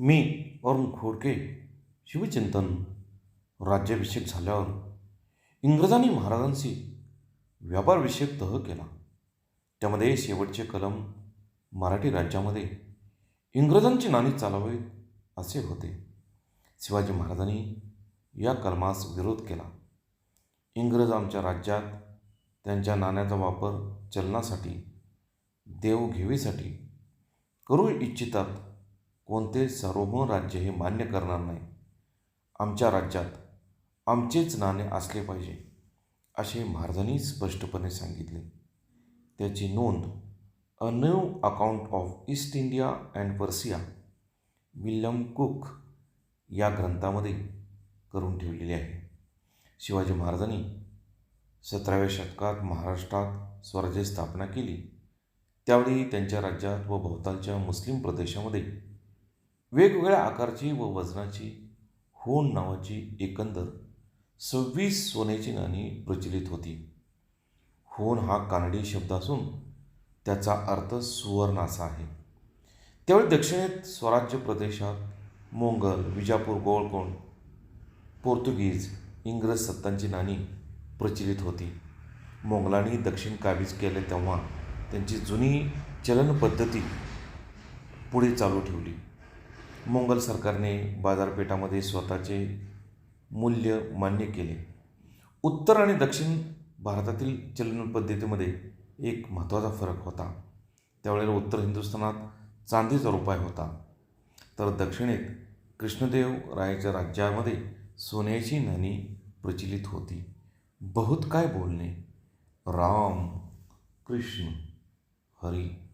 मी अरुण खोडके शिवचिंतन राज्याभिषेक झाल्यावर इंग्रजांनी महाराजांशी व्यापारविषयक तह केला. त्यामध्ये शेवटचे कलम मराठी राज्यामध्ये इंग्रजांची नाणी चालावीत असे होते. शिवाजी महाराजांनी या कलमास विरोध केला. इंग्रज आमच्या राज्यात त्यांच्या नाण्याचा वापर चलनासाठी देवघेवीसाठी करू इच्छितात कोणते सार्वभौम राज्य हे मान्य करणार नाही. आमच्या राज्यात आमचेच नाणे असले पाहिजे असे महाराजांनी स्पष्टपणे सांगितले. त्याची नोंद a new account of East India and Persia William Cook या ग्रंथामध्ये करून ठेवलेली आहे. शिवाजी महाराजांनी सतराव्या शतकात महाराष्ट्रात स्वराज्य स्थापना केली. त्यावेळी त्यांच्या राज्यात व भोवतालच्या मुस्लिम प्रदेशामध्ये वेगवेगळ्या आकारची व वजनाची हून नावाची एकंदर सव्वीस सोन्याची नाणी प्रचलित होती. हून हा कानडी शब्द असून त्याचा अर्थ सुवर्ण असा आहे. त्यावेळी दक्षिणेत स्वराज्य प्रदेशात मोंगल विजापूर गोळकोंड पोर्तुगीज इंग्रज सत्तांची नाणी प्रचलित होती. मोंगलांनी दक्षिण काबीज केले तेव्हा त्यांची जुनी चलन पद्धती पुढे चालू ठेवली. मोंगल सरकारने बाजारपेठामध्ये स्वतःचे मूल्य मान्य केले. उत्तर आणि दक्षिण भारतातील चलन पद्धतीमध्ये एक महत्त्वाचा फरक होता. त्यावेळेला उत्तर हिंदुस्थानात चांदीचा रुपये होता. तर दक्षिणेत कृष्णदेव रायाच्या राज्यामध्ये सोन्याची नाणी प्रचलित होती. बहुत काय बोलणे? राम कृष्ण हरी.